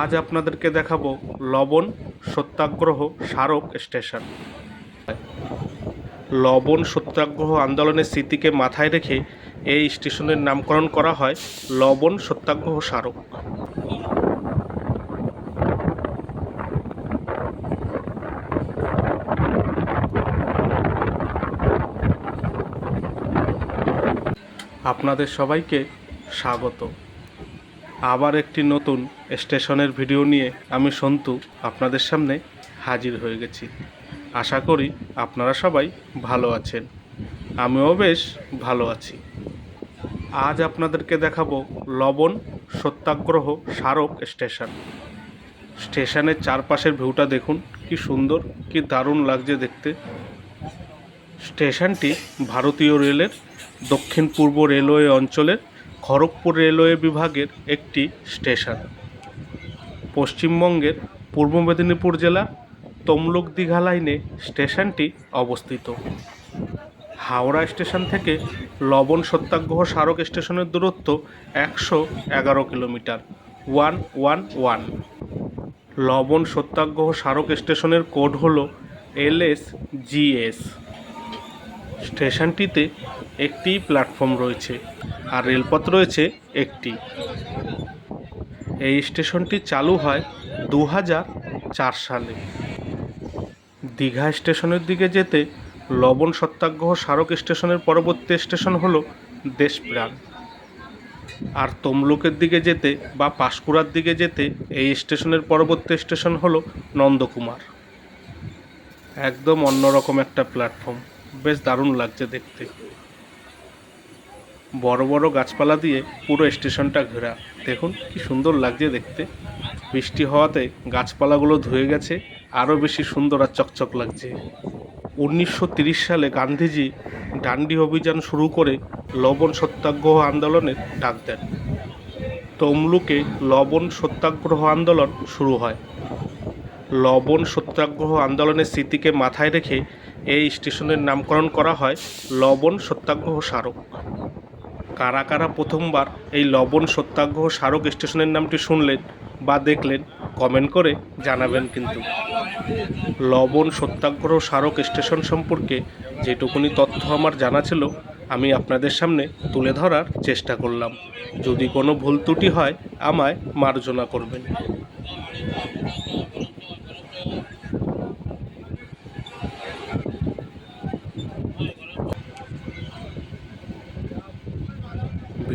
আজ আপনাদেরকে দেখাবো লবণ সত্যাগ্রহ স্মারক স্টেশন। লবণ সত্যাগ্রহ আন্দোলনের স্মৃতিকে মাথায় রেখে এই স্টেশনের নামকরণ করা হয় লবণ সত্যাগ্রহ স্মারক। আপনাদের সবাইকে স্বাগত। আবার একটি নতুন স্টেশনের ভিডিও নিয়ে আমি সন্তু আপনাদের সামনে হাজির হয়ে গেছি। আশা করি আপনারা সবাই ভালো আছেন। আমিও বেশ ভালো আছি। আজ আপনাদেরকে দেখাবো লবণ সত্যাগ্রহ স্মারক স্টেশন। স্টেশনের চারপাশের ভিউটা দেখুন, কি সুন্দর, কি দারুণ লাগছে দেখতে। স্টেশনটি ভারতীয় রেলের দক্ষিণ পূর্ব রেলওয়ে অঞ্চলের খড়গপুর রেলওয়ে বিভাগের একটি স্টেশন। পশ্চিমবঙ্গের পূর্ব মেদিনীপুর জেলা তমলুক দীঘা লাইনে স্টেশনটি অবস্থিত। হাওড়া স্টেশন থেকে লবণ সত্যাগ্রহ স্মারক স্টেশনের দূরত্ব একশো এগারো কিলোমিটার, ওয়ান ওয়ান ওয়ান। লবণ সত্যাগ্রহ স্মারক স্টেশনের কোড হল এল এলএস জিএস স্টেশনটিতে একটি প্ল্যাটফর্ম রয়েছে আর রেলপথ রয়েছে একটি। এই স্টেশনটি চালু হয় দু হাজার চার সালে। দীঘা স্টেশনের দিকে যেতে লবণ সত্যাগ্রহ স্মারক স্টেশনের পরবর্তী স্টেশন হলো দেশপ্রাণ। আর তমলুকের দিকে যেতে বা পাঁশকুড়ার দিকে যেতে এই স্টেশনের পরবর্তী স্টেশন হলো নন্দকুমার। একদম অন্যরকম একটা প্ল্যাটফর্ম। বেশ দারুণ লাগছে দেখতে। বড় বড় গাছপালা দিয়ে পুরো স্টেশনটা ঘেরা। দেখুন, কি সুন্দর লাগছে দেখতে। বৃষ্টি হওয়াতে গাছপালাগুলো ধুয়ে গেছে আরও বেশি সুন্দর আর চকচক লাগছে। উনিশশো সালে গান্ধীজি ডান্ডি অভিযান শুরু করে লবণ সত্যাগ্রহ আন্দোলনের ডাক দেন। তমলুকে লবণ সত্যাগ্রহ আন্দোলন শুরু হয়। লবণ সত্যাগ্রহ আন্দোলনের স্মৃতিকে মাথায় রেখে এই স্টেশনের নামকরণ করা হয় লবণ সত্যাগ্রহ স্মারক। কারা কারা প্রথমবার এই লবণ সত্যাগ্রহ স্মারক স্টেশনের নামটি শুনলেন বা দেখলেন, কমেন্ট করে জানাবেন কিন্তু। লবণ সত্যাগ্রহ স্মারক স্টেশন সম্পর্কে যেটুকুনি তথ্য আমার জানা ছিল, আমি আপনাদের সামনে তুলে ধরার চেষ্টা করলাম। যদি কোনো ভুল ত্রুটি হয়, আমায় মার্জনা করবেন।